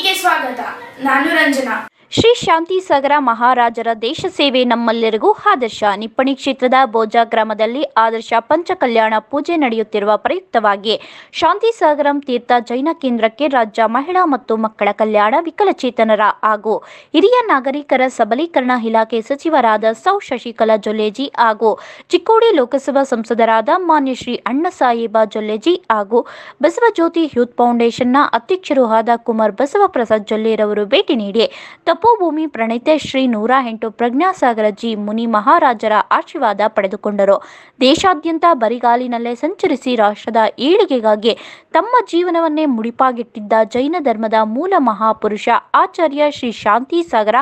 ಹೀಗೆ ಸ್ವಾಗತ ನಾನು ರಂಜನಾ ಶಾಂತಿ ಸಾಗರ ಮಹಾರಾಜರ ದೇಶ ಸೇವೆ ನಮ್ಮೆಲ್ಲರಿಗೂ ಆದರ್ಶ. ನಿಪ್ಪಣಿ ಕ್ಷೇತ್ರದ ಬೋಜಾ ಗ್ರಾಮದಲ್ಲಿ ಆದರ್ಶ ಪಂಚಕಲ್ಯಾಣ ಪೂಜೆ ನಡೆಯುತ್ತಿರುವ ಪ್ರಯುಕ್ತವಾಗಿ ಶಾಂತಿ ಸಾಗರಂ ತೀರ್ಥ ಜೈನ ಕೇಂದ್ರಕ್ಕೆ ರಾಜ್ಯ ಮಹಿಳಾ ಮತ್ತು ಮಕ್ಕಳ ಕಲ್ಯಾಣ ವಿಕಲಚೇತನರ ಹಾಗೂ ಹಿರಿಯ ನಾಗರಿಕರ ಸಬಲೀಕರಣ ಇಲಾಖೆ ಸಚಿವರಾದ ಸೌ ಶಶಿಕಲಾ ಜೊಲ್ಲೆಜಿ ಹಾಗೂ ಚಿಕ್ಕೋಡಿ ಲೋಕಸಭಾ ಸಂಸದರಾದ ಮಾನ್ಯ ಶ್ರೀ ಅಣ್ಣಸಾಹೇಬ ಜೊಲ್ಲೆಜಿ ಹಾಗೂ ಬಸವಜ್ಯೋತಿ ಯೂತ್ ಫೌಂಡೇಶನ್ನ ಅಧ್ಯಕ್ಷರು ಆದ ಕುಮಾರ್ ಬಸವಪ್ರಸಾದ್ ಜೊಲ್ಲೆರವರು ಭೇಟಿ ನೀಡಿ ತಪೋಭೂಮಿ ಪ್ರಣಿತೆ ಶ್ರೀ ನೂರ ಎಂಟು ಪ್ರಜ್ಞಾಸಾಗರ ಜಿ ಮುನಿ ಮಹಾರಾಜರ ಆಶೀರ್ವಾದ ಪಡೆದುಕೊಂಡರು. ದೇಶಾದ್ಯಂತ ಬರಿಗಾಲಿನಲ್ಲೇ ಸಂಚರಿಸಿ ರಾಷ್ಟ್ರದ ಏಳಿಗೆಗಾಗಿ ತಮ್ಮ ಜೀವನವನ್ನೇ ಮುಡಿಪಾಗಿಟ್ಟಿದ್ದ ಜೈನ ಧರ್ಮದ ಮೂಲ ಮಹಾಪುರುಷ ಆಚಾರ್ಯ ಶ್ರೀ ಶಾಂತಿ ಸಾಗರ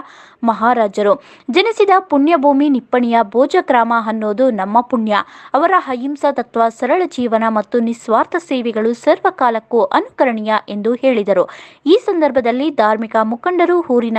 ಮಹಾರಾಜರು. ಜನಿಸಿದ ಪುಣ್ಯಭೂಮಿ ನಿಪ್ಪಣಿಯ ಭೋಜಕ್ರಾಮ ಅನ್ನೋದು ನಮ್ಮ ಪುಣ್ಯ. ಅವರ ಅಹಿಂಸಾ ತತ್ವ, ಸರಳ ಜೀವನ ಮತ್ತು ನಿಸ್ವಾರ್ಥ ಸೇವೆಗಳು ಸರ್ವಕಾಲಕ್ಕೂ ಅನುಕರಣೀಯ ಎಂದು ಹೇಳಿದರು. ಈ ಸಂದರ್ಭದಲ್ಲಿ ಧಾರ್ಮಿಕ ಮುಖಂಡರು ಊರಿನ